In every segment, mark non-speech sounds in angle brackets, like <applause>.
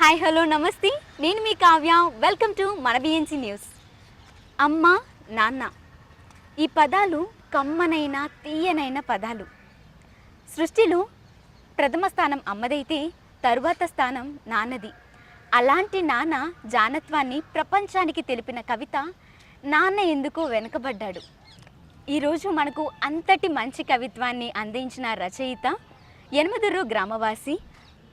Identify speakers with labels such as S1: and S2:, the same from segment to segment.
S1: Hi hello నమస్తే. నేను మీ కావ్య. వెల్కమ్ టు మన బిఎన్సీ న్యూస్ అమ్మ నాన్న ఈ పదాలు కమ్మనైన తీయనైన పదాలు. సృష్టిలో ప్రథమ స్థానం అమ్మదైతే తరువాత స్థానం నాన్నది. అలాంటి నాన్న జానత్వాన్ని ప్రపంచానికి తెలిపిన కవిత నాన్న ఎందుకు వెనుకబడ్డాడు. ఈరోజు మనకు అంతటి మంచి కవిత్వాన్ని అందించిన రచయిత ఎనమదుర్రు గ్రామవాసి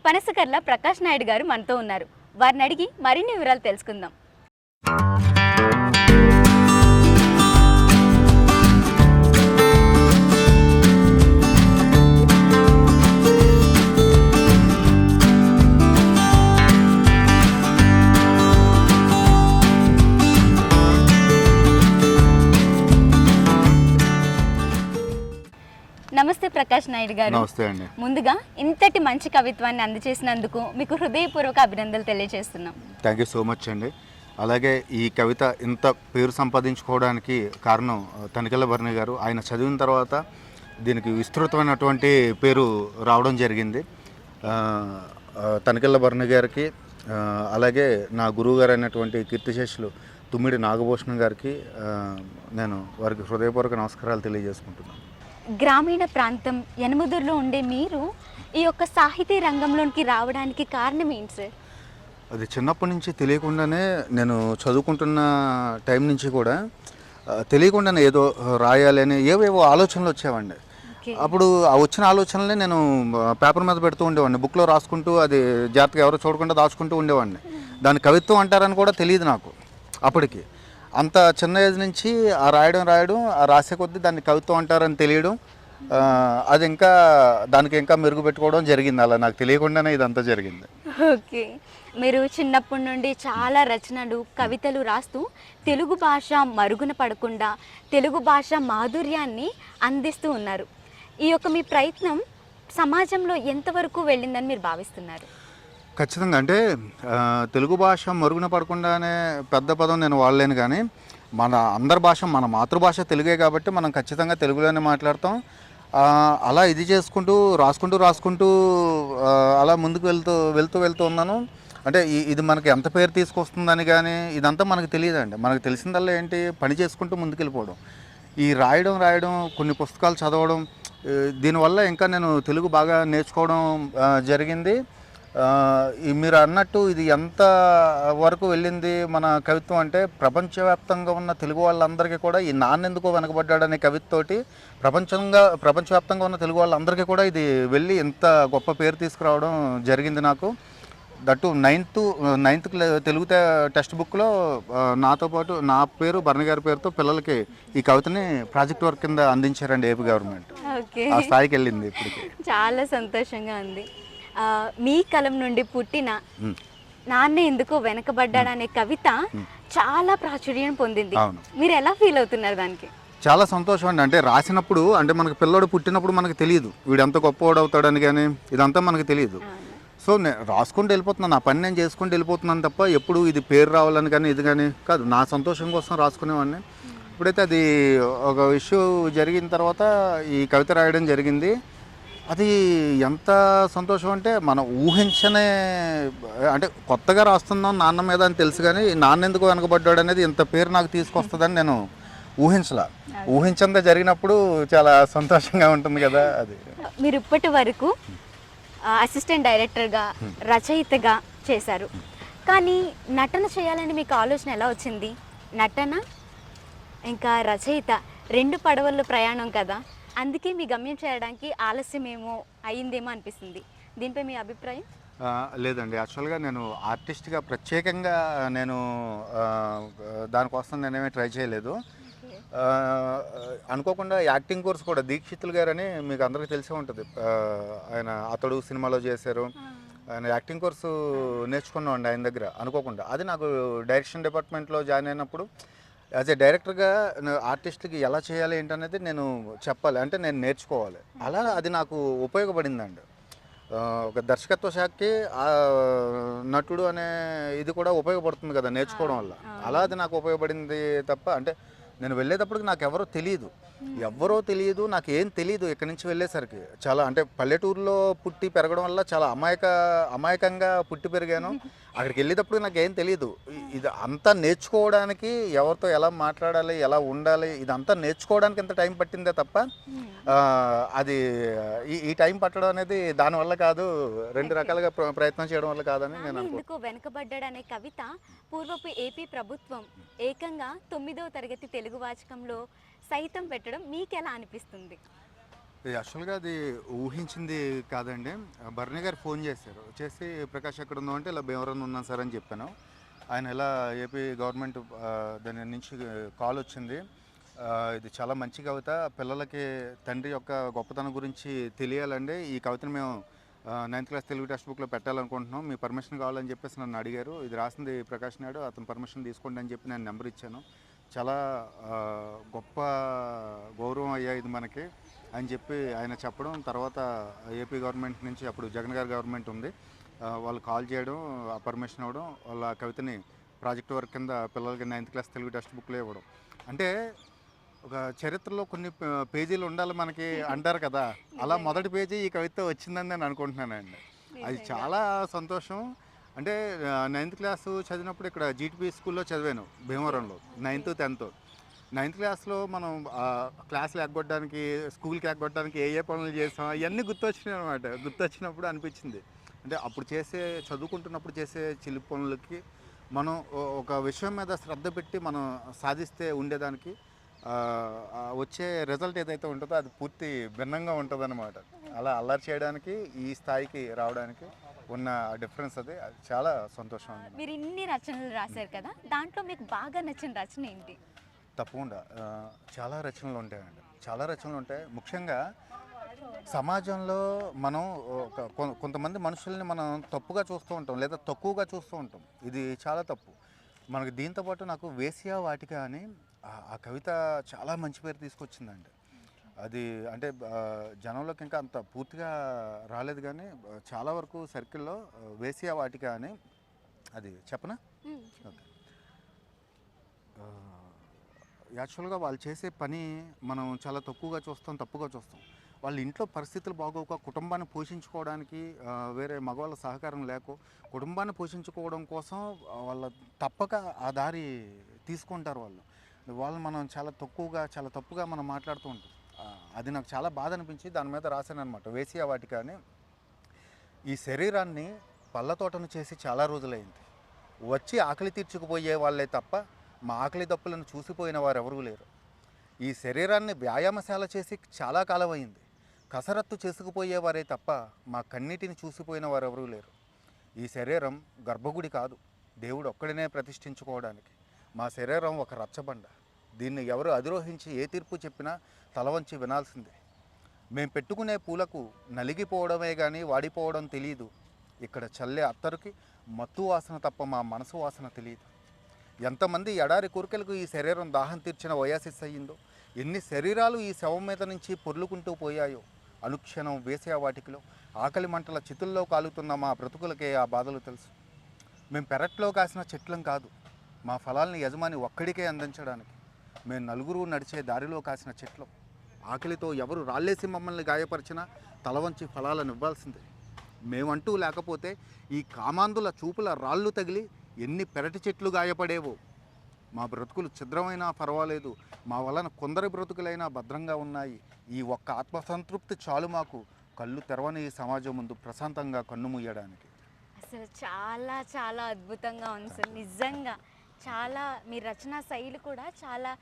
S1: పనసకర్ల ప్రకాష్ నాయుడు గారు మనతో ఉన్నారు. వారిని అడిగి మరిన్ని వివరాలు తెలుసుకుందాం. నమస్తే ప్రకాష్ నాయుడు గారు.
S2: నమస్తే అండి.
S1: ముందుగా ఇంతటి మంచి కవిత్వాన్ని అందజేసినందుకు మీకు హృదయపూర్వక అభినందనలు తెలియజేస్తున్నాం.
S2: థ్యాంక్ యూ సో మచ్ అండి. అలాగే ఈ కవిత ఇంత పేరు సంపాదించుకోవడానికి కారణం తనికెళ్ళ భరణి గారు. ఆయన చదివిన తర్వాత దీనికి విస్తృతమైనటువంటి పేరు రావడం జరిగింది. తనికెళ్ళ భరణి గారికి అలాగే నా గురువు గారు అయినటువంటి కీర్తిశేషులు తుమ్మిడి నాగభూషణం గారికి నేను వారికి హృదయపూర్వక నమస్కారాలు తెలియజేసుకుంటున్నాను.
S1: గ్రామీణ ప్రాంతం యనమదుర్లో ఉండే మీరు ఈ యొక్క సాహితీ రంగంలోనికి రావడానికి కారణం ఏంటి సార్?
S2: అది చిన్నప్పటి నుంచి తెలియకుండానే నేను చదువుకుంటున్న టైం నుంచి కూడా తెలియకుండానే ఏదో రాయాలని ఏవేవో ఆలోచనలు వచ్చేవండి. అప్పుడు ఆ వచ్చిన ఆలోచనలే నేను పేపర్ మీద పెడుతూ ఉండేవాడిని. బుక్లో రాసుకుంటూ అది జాగ్రత్తగా ఎవరో చూడకుండా దాచుకుంటూ ఉండేవాడిని. దాని కవిత్వం అంటారని కూడా తెలియదు నాకు అప్పటికి. అంత చిన్న ఏజ్ నుంచి ఆ రాయడం రాయడం ఆ రాసే కొద్దీ దాన్ని కవిత్వం అంటారని తెలియడం అది ఇంకా దానికి ఇంకా మెరుగు పెట్టుకోవడం జరిగింది. అలా నాకు తెలియకుండానే ఇదంతా జరిగింది.
S1: ఓకే. మీరు చిన్నప్పటి నుండి చాలా రచనలు కవితలు రాస్తూ తెలుగు భాష మరుగున పడకుండా తెలుగు భాష మాధుర్యాన్ని అందిస్తూ ఉన్నారు. ఈ యొక్క మీ ప్రయత్నం సమాజంలో ఎంతవరకు వెళ్ళిందని మీరు భావిస్తున్నారు?
S2: ఖచ్చితంగా. అంటే తెలుగు భాష మరుగున పడకుండానే పెద్ద పదం నేను వాడలేను కానీ మన అందరి భాష మన మాతృభాష తెలుగే కాబట్టి మనం ఖచ్చితంగా తెలుగులోనే మాట్లాడతాం. అలా ఇది చేసుకుంటూ రాసుకుంటూ రాసుకుంటూ అలా ముందుకు వెళ్తూ వెళ్తూ వెళ్తూ ఉన్నాను. అంటే ఇది మనకి ఎంత పేరు తీసుకొస్తుందని కానీ ఇదంతా మనకు తెలియదండి. మనకు తెలిసిందల్లా ఏంటి? పని చేసుకుంటూ ముందుకు వెళ్ళిపోవడం ఈ రాయడం రాయడం కొన్ని పుస్తకాలు చదవడం దీనివల్ల ఇంకా నేను తెలుగు బాగా నేర్చుకోవడం జరిగింది. మీరు అన్నట్టు ఇది ఎంత వరకు వెళ్ళింది మన కవిత్వం అంటే ప్రపంచవ్యాప్తంగా ఉన్న తెలుగు వాళ్ళందరికీ కూడా ఈ నాన్నెందుకో వెనకబడ్డాడనే కవితతోటి ప్రపంచంగా ప్రపంచవ్యాప్తంగా ఉన్న తెలుగు వాళ్ళందరికీ కూడా ఇది వెళ్ళి ఇంత గొప్ప పేరు తీసుకురావడం జరిగింది నాకు. That ninth ninth Telugu text బుక్లో నాతో పాటు నా పేరు భరణి గారి పేరుతో పిల్లలకి ఈ కవితని ప్రాజెక్ట్ వర్క్ కింద అందించారండి ఏపీ గవర్నమెంట్. ఆ స్థాయికి వెళ్ళింది ఇప్పటికి.
S1: చాలా సంతోషంగా ఉంది. మీ కలం నుండి పుట్టిన నాన్న ఎందుకో వెనకబడ్డాడనే కవిత చాలా ప్రాచుర్యం పొందింది. మీరు ఎలా ఫీల్ అవుతున్నారు దానికి?
S2: చాలా సంతోషం అండి. అంటే రాసినప్పుడు అంటే మనకి పిల్లోడు పుట్టినప్పుడు మనకు తెలియదు. వీడు ఎంత గొప్పవాడు అవుతాడని కానీ ఇదంతా మనకు తెలియదు. సో నేను రాసుకుంటూ వెళ్ళిపోతున్నాను. నా పని నేను చేసుకుంటూ వెళ్ళిపోతున్నాను తప్ప ఎప్పుడు ఇది పేరు రావాలని కానీ ఇది కానీ కాదు. నా సంతోషం కోసం రాసుకునేవాడిని. ఇప్పుడైతే అది ఒక ఇష్యూ జరిగిన తర్వాత ఈ కవిత రాయడం జరిగింది. అది ఎంత సంతోషం అంటే మనం ఊహించనే అంటే కొత్తగా రాస్తున్నాం నాన్న మీద అని తెలుసు కానీ నాన్న ఎందుకు వెనకబడ్డాడు అనేది ఇంత పేరు నాకు తీసుకొస్తుందని నేను ఊహించలా. ఊహించందే జరిగినప్పుడు చాలా సంతోషంగా ఉంటుంది కదా అది.
S1: మీరు ఇప్పటి వరకు అసిస్టెంట్ డైరెక్టర్గా రచయితగా చేశారు. కానీ నటన చేయాలని మీకు ఆలోచన ఎలా వచ్చింది? నటన ఇంకా రచయిత రెండు పడవల్లో ప్రయాణం కదా. అందుకే మీ గమ్యం చేయడానికి ఆలస్యం ఏమో అయ్యిందేమో అనిపిస్తుంది. దీనిపై మీ అభిప్రాయం?
S2: లేదండి. యాక్చువల్గా నేను ఆర్టిస్ట్గా ప్రత్యేకంగా నేను దానికోసం నేనేమీ ట్రై చేయలేదు. అనుకోకుండా యాక్టింగ్ కోర్స్ కూడా దీక్షితులు గారని మీకు అందరికీ తెలిసే ఉంటుంది. ఆయన అతడు సినిమాలో చేశారు. ఆయన యాక్టింగ్ కోర్సు నేర్చుకున్నామండి ఆయన దగ్గర. అనుకోకుండా. అది నాకు డైరెక్షన్ డిపార్ట్మెంట్లో జాయిన్ అయినప్పుడు యాజ్ ఏ డైరెక్టర్గా ఆర్టిస్ట్కి ఎలా చేయాలి ఏంటనేది నేను చెప్పాలి. అంటే నేను నేర్చుకోవాలి. అలా అది నాకు ఉపయోగపడిందండి. ఒక దర్శకత్వ శాఖకి నటుడు అనే ఇది కూడా ఉపయోగపడుతుంది కదా నేర్చుకోవడం వల్ల. అలా అది నాకు ఉపయోగపడింది తప్ప అంటే నేను వెళ్ళేటప్పటికి నాకు ఎవరో తెలియదు ఎవరో తెలియదు నాకు ఏం తెలియదు ఇక్కడి నుంచి వెళ్ళేసరికి. చాలా అంటే పల్లెటూరులో పుట్టి పెరగడం వల్ల చాలా అమాయక అమాయకంగా పుట్టి పెరిగాను. అక్కడికి వెళ్ళేటప్పుడు నాకు ఏం తెలియదు ఇది అంతా నేర్చుకోవడానికి ఎవరితో ఎలా మాట్లాడాలి ఎలా ఉండాలి ఇదంతా నేర్చుకోవడానికి ఎంత టైం పట్టిందే తప్ప అది ఈ ఈ టైం పట్టడం అనేది దానివల్ల కాదు. రెండు రకాలుగా ప్ర- ప్రయత్నం చేయడం వల్ల కాదని నేను అనుకుంటున్నాను
S1: ఇందుకు వెనుకబడ్డాడనే కవిత పూర్వపు ఏపీ ప్రభుత్వం ఏకంగా తొమ్మిదవ తరగతి తెలుగు వాచకంలో సైతం పెట్టడం మీకు ఎలా అనిపిస్తుంది
S2: యాక్చువల్గా అది ఊహించింది కాదండి. భరణి గారు ఫోన్ చేశారు. చేసి ప్రకాష్ ఎక్కడ ఉందో అంటే ఇలా భీమవరం ఉన్నాను సార్ అని చెప్పాను. ఆయన ఇలా ఏపీ గవర్నమెంట్ దాని నుంచి కాల్ వచ్చింది. ఇది చాలా మంచి కవిత. పిల్లలకి తండ్రి యొక్క గొప్పతనం గురించి తెలియాలండి. ఈ కవితను మేము నైన్త్ క్లాస్ తెలుగు టెక్స్ట్ బుక్లో పెట్టాలనుకుంటున్నాం. మీ పర్మిషన్ కావాలని చెప్పేసి నన్ను అడిగారు. ఇది రాసింది ప్రకాష్ నాయుడు. అతను పర్మిషన్ తీసుకోండి అని చెప్పి నేను నెంబర్ ఇచ్చాను. చాలా గొప్ప గౌరవం అయ్యా ఇది మనకి అని చెప్పి ఆయన చెప్పడం. తర్వాత ఏపీ గవర్నమెంట్ నుంచి అప్పుడు జగన్ గారి గవర్నమెంట్ ఉంది. వాళ్ళు కాల్ చేయడం ఆ పర్మిషన్ ఇవ్వడం వాళ్ళ కవితని ప్రాజెక్ట్ వర్క్ కింద పిల్లలకి నైన్త్ క్లాస్ తెలుగు టెక్స్ట్ బుక్లో ఇవ్వడం. అంటే ఒక చరిత్రలో కొన్ని పేజీలు ఉండాలి మనకి <laughs> అంటారు కదా. అలా మొదటి పేజీ ఈ కవిత వచ్చిందని నేను అనుకుంటున్నానండి. అది చాలా సంతోషం. అంటే నైన్త్ క్లాస్ చదివినప్పుడు ఇక్కడ జీటీపీ స్కూల్లో చదివాను భీమవరంలో నైన్త్ టెన్త్ నైన్త్ క్లాస్లో మనం క్లాస్లు క్లాసులు ఎగ్గొట్టడానికి స్కూల్కి ఎగ్గొట్టడానికి ఏ ఏ పనులు చేసాం అవన్నీ గుర్తొచ్చినాయి అనమాట గుర్తొచ్చినప్పుడు అనిపించింది. అంటే అప్పుడు చేసే చదువుకుంటున్నప్పుడు చేసే చిలిపి పనులకి మనం ఒక విషయం మీద శ్రద్ధ పెట్టి మనం సాధిస్తే ఉండేదానికి వచ్చే రిజల్ట్ ఏదైతే ఉంటుందో అది పూర్తి భిన్నంగా ఉంటుంది అలా అల్లరి చేయడానికి ఈ స్థాయికి రావడానికి ఉన్న డిఫరెన్స్ అది చాలా సంతోషం
S1: మీరు ఇన్ని రచనలు రాశారు కదా దాంట్లో మీకు బాగా నచ్చిన రచన ఏంటి?
S2: తప్పకుండా. చాలా రచనలు ఉంటాయండి. చాలా రచనలు ఉంటాయి. ముఖ్యంగా సమాజంలో మనం కొంతమంది మనుషుల్ని మనం తప్పుగా చూస్తూ ఉంటాం లేదా తక్కువగా చూస్తూ ఉంటాం. ఇది చాలా తప్పు. మనకి దీంతో పాటు నాకు వేసియా వాటిక అని ఆ కవిత చాలా మంచి పేరు తీసుకొచ్చిందండి. అది అంటే జనంలోకి ఇంకా అంత పూర్తిగా రాలేదు కానీ చాలా వరకు సర్కిల్లో ఆ, వేసియా వాటిక అని అది చెప్పనా. ఓకే. యాక్చువల్గా వాళ్ళు చేసే పని మనం చాలా తక్కువగా చూస్తాం తప్పుగా చూస్తాం. వాళ్ళ ఇంట్లో పరిస్థితులు బాగోక కుటుంబాన్ని పోషించుకోవడానికి వేరే మగవాళ్ళ సహకారం లేక కుటుంబాన్ని పోషించుకోవడం కోసం వాళ్ళ తప్పక ఆ దారి తీసుకుంటారు వాళ్ళు. వాళ్ళు మనం చాలా తక్కువగా చాలా తప్పుగా మనం మాట్లాడుతూ ఉంటాం. అది నాకు చాలా బాధ అనిపించి దాని మీద రాశాను అనమాట వేసియా వాటిక అని ఈ శరీరాన్ని పళ్ళ తోటను చేసి చాలా రోజులైంది. వచ్చి ఆకలి తీర్చుకుపోయే వాళ్ళే తప్ప మా ఆకలి దప్పులను చూసిపోయిన వారు ఎవరూ లేరు. ఈ శరీరాన్ని వ్యాయామశాల చేసి చాలా కాలం అయింది కసరత్తు చేసుకుపోయేవారే తప్ప మా కన్నీటిని చూసిపోయిన వారు ఎవరూ లేరు. ఈ శరీరం గర్భగుడి కాదు. దేవుడు ఒక్కడినే ప్రతిష్ఠించుకోవడానికి. మా శరీరం ఒక రచ్చబండ. దీన్ని ఎవరు అధిరోహించి ఏ తీర్పు చెప్పినా తల వంచి వినాల్సిందే. మేం పెట్టుకునే పూలకు నలిగిపోవడమే కానీ వాడిపోవడం తెలియదు ఇక్కడ చల్లే అత్తరుకి మత్తు వాసన తప్ప మా మనసు వాసన తెలియదు ఎంతమంది ఎడారి కోరికలకు ఈ శరీరం దాహం తీర్చిన వయాసిస్ అయ్యిందో ఎన్ని శరీరాలు ఈ శవం మీద నుంచి పొర్లుకుంటూ పోయాయో అనుక్షణం వేసే వాటికిలో ఆకలి మంటల చితుల్లో కాలుతున్న మా బ్రతుకులకే ఆ బాధలు తెలుసు. మేము పెరట్లో కాసిన చెట్లం కాదు మా ఫలాల్ని యజమాని ఒక్కడికే అందించడానికి. మేము నలుగురు నడిచే దారిలో కాసిన చెట్లు. ఆకలితో ఎవరు రాళ్ళేసి మమ్మల్ని గాయపరిచినా తల వంచి ఫలాలను ఇవ్వాల్సిందే. మేమంటూ లేకపోతే ఈ కామాంధుల చూపుల రాళ్ళు తగిలి ఎన్ని పెరటి చెట్లు గాయపడేవో. మా బ్రతుకులు ఛిద్రమైనా పర్వాలేదు మా వలన కొందరి బ్రతుకులైనా భద్రంగా ఉన్నాయి. ఈ ఒక్క ఆత్మసంతృప్తి చాలు మాకు. కళ్ళు తెరవని ఈ సమాజం ముందు ప్రశాంతంగా కన్ను మూయడానికి.
S1: అసలు చాలా చాలా అద్భుతంగా ఉంది సార్. నిజంగా చాలా మీ రచనా శైలి కూడా చాలా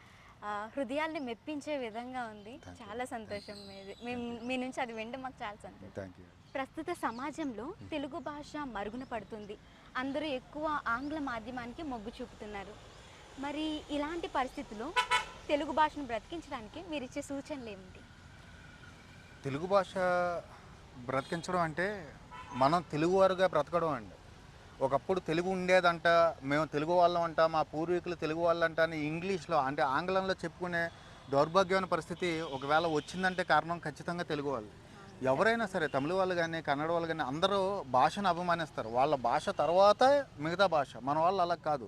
S1: హృదయాల్ని మెప్పించే విధంగా ఉంది. చాలా సంతోషం మీది. మీ- మీ నుంచి అది వింటే మాకు చాలా సంతోషం. ప్రస్తుత సమాజంలో తెలుగు భాష మరుగున పడుతుంది. అందరూ ఎక్కువ ఆంగ్ల మాధ్యమానికి మొగ్గు చూపుతున్నారు. మరి ఇలాంటి పరిస్థితుల్లో తెలుగు భాషను బ్రతికించడానికి మీరు ఇచ్చే సూచనలు ఏమిటి?
S2: తెలుగు భాష బ్రతికించడం అంటే మనం తెలుగువారుగా బ్రతకడం అండి. ఒకప్పుడు తెలుగు ఉండేదంట మేము తెలుగు వాళ్ళం అంట మా పూర్వీకులు తెలుగు వాళ్ళంట అని ఇంగ్లీష్లో అంటే ఆంగ్లంలో చెప్పుకునే దౌర్భాగ్యమైన పరిస్థితి ఒకవేళ వచ్చిందంటే కారణం ఖచ్చితంగా తెలుగు వాళ్ళు. ఎవరైనా సరే తమిళ వాళ్ళు కానీ కన్నడ వాళ్ళు కానీ అందరూ భాషను అభిమానిస్తారు. వాళ్ళ భాష తర్వాత మిగతా భాష. మన వాళ్ళు అలా కాదు.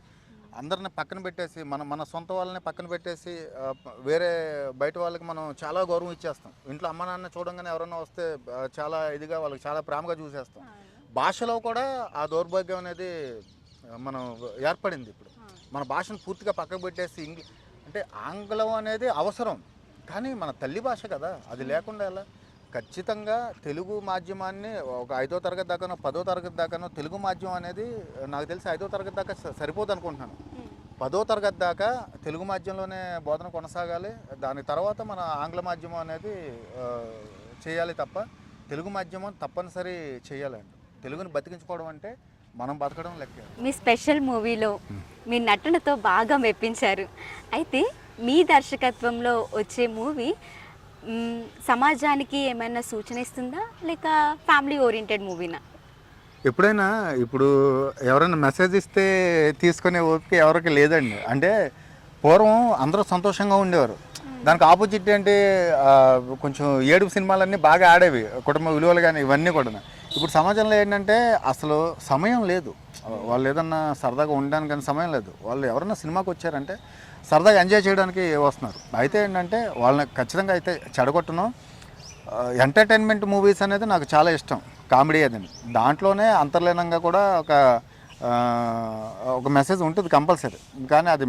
S2: అందరిని పక్కన పెట్టేసి మన మన సొంత వాళ్ళని పక్కన పెట్టేసి వేరే బయట వాళ్ళకి మనం చాలా గౌరవం ఇచ్చేస్తాం. ఇంట్లో అమ్మ నాన్న చూడంగానే ఎవరైనా వస్తే చాలా ఇదిగా వాళ్ళకి చాలా ప్రేమగా చూసేస్తాం. భాషలో కూడా ఆ దౌర్భాగ్యం అనేది మనం ఏర్పడింది ఇప్పుడు. మన భాషను పూర్తిగా పక్కకు పెట్టేసి ఇంగ్లీ అంటే ఆంగ్లం అనేది అవసరం. కానీ మన తల్లి భాష కదా అది లేకుండా ఎలా? ఖచ్చితంగా తెలుగు మాధ్యమాన్ని ఒక ఐదో తరగతి దాకానో పదో తరగతి దాకానో తెలుగు మాధ్యమం అనేది నాకు తెలిసి ఐదో తరగతి దాకా సరిపోదు అనుకుంటున్నాను. పదో తరగతి దాకా తెలుగు మాధ్యమంలోనే బోధన కొనసాగాలి. దాని తర్వాత మన ఆంగ్ల మాధ్యమం అనేది చేయాలి తప్ప తెలుగు మాధ్యమం తప్పనిసరి చేయాలండి. తెలుగుని బతికించుకోవడం అంటే మనం బతకడం లెక్క.
S1: మీ స్పెషల్ మూవీలో మీ నటనతో బాగా మెప్పించారు. అయితే మీ దర్శకత్వంలో వచ్చే మూవీ సమాజానికి ఏమైనా సూచన ఇస్తుందా? లేక ఫ్యామిలీ ఓరియంటెడ్ మూవీనా?
S2: ఎప్పుడైనా ఇప్పుడు ఎవరైనా మెసేజ్ ఇస్తే తీసుకునే ఓపిక ఎవరికి లేదండి. అంటే పూర్వం అందరూ సంతోషంగా ఉండేవారు. దానికి ఆపోజిట్ ఆ, కొంచెం ఏడుపు సినిమాలన్నీ బాగా ఆడేవి. కుటుంబ విలువలు కానీ ఇవన్నీ కూడా ఇప్పుడు సమాజంలో ఏంటంటే అసలు సమయం లేదు. వాళ్ళు ఏదన్నా సరదాగా ఉండడానికి కానీ సమయం లేదు. వాళ్ళు ఎవరన్నా సినిమాకి వచ్చారంటే సరదాగా ఎంజాయ్ చేయడానికి వస్తున్నారు. అయితే ఏంటంటే వాళ్ళని ఖచ్చితంగా అయితే చెడగొట్టను. ఎంటర్టైన్మెంట్ మూవీస్ అనేది నాకు చాలా ఇష్టం. కామెడీ అదని దాంట్లోనే అంతర్లీనంగా కూడా ఒక ఒక మెసేజ్ ఉంటుంది కంపల్సరీ. కానీ అది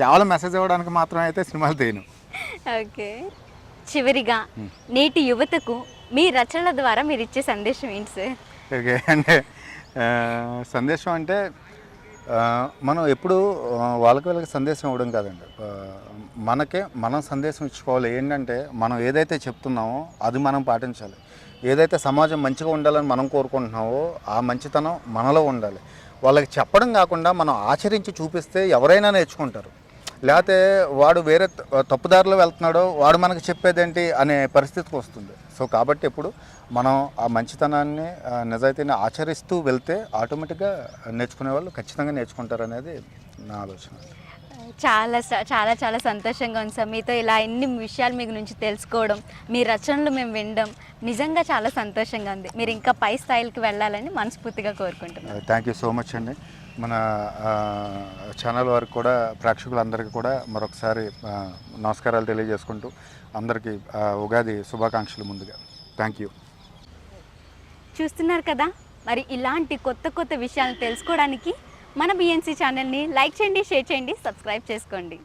S2: కేవలం మెసేజ్ ఇవ్వడానికి మాత్రమే అయితే సినిమాలు తీయను.
S1: ఓకే. చివరిగా నేటి యువతకు మీ రచనల ద్వారా మీరు ఇచ్చే సందేశం ఏంటి సార్?
S2: ఓకే అంటే సందేశం అంటే మనం ఎప్పుడు వాళ్ళకి వాళ్ళకి సందేశం ఇవ్వడం కాదండి. మనకే మనం సందేశం ఇచ్చుకోవాలి. ఏంటంటే మనం ఏదైతే చెప్తున్నామో అది మనం పాటించాలి. ఏదైతే సమాజం మంచిగా ఉండాలని మనం కోరుకుంటున్నామో ఆ మంచితనం మనలో ఉండాలి. వాళ్ళకి చెప్పడం కాకుండా మనం ఆచరించి చూపిస్తే ఎవరైనా నేర్చుకుంటారు. లేకపోతే వాడు వేరే తప్పుదారిలో వెళ్తున్నాడో వాడు మనకు చెప్పేదేంటి అనే పరిస్థితికి వస్తుంది. సో కాబట్టి ఇప్పుడు మనం ఆ మంచితనాన్ని నిజాయితీని ఆచరిస్తూ వెళ్తే ఆటోమేటిక్గా నేర్చుకునే వాళ్ళు ఖచ్చితంగా నేర్చుకుంటారు అనేది నా ఆలోచన.
S1: చాలా చాలా చాలా సంతోషంగా ఉంది సార్. మీతో ఇలా ఎన్ని విషయాలు మీకు నుంచి తెలుసుకోవడం మీ రచనలు మేము వినడం నిజంగా చాలా సంతోషంగా ఉంది. మీరు ఇంకా పై స్థాయికి వెళ్ళాలని మనస్ఫూర్తిగా కోరుకుంటున్నాం
S2: థ్యాంక్ యూ సో మచ్ అండి. మన ఛానల్ వారికి కూడా ప్రేక్షకులందరికీ కూడా మరొకసారి నమస్కారాలు తెలియజేసుకుంటూ అందరికీ ఉగాది శుభాకాంక్షలు ముందుగా. థ్యాంక్ యూ
S1: చూస్తున్నారు కదా? మరి ఇలాంటి కొత్త కొత్త విషయాలను తెలుసుకోవడానికి మన బిఎన్సీ ఛానల్ని లైక్ చేయండి షేర్ చేయండి సబ్స్క్రైబ్ చేసుకోండి.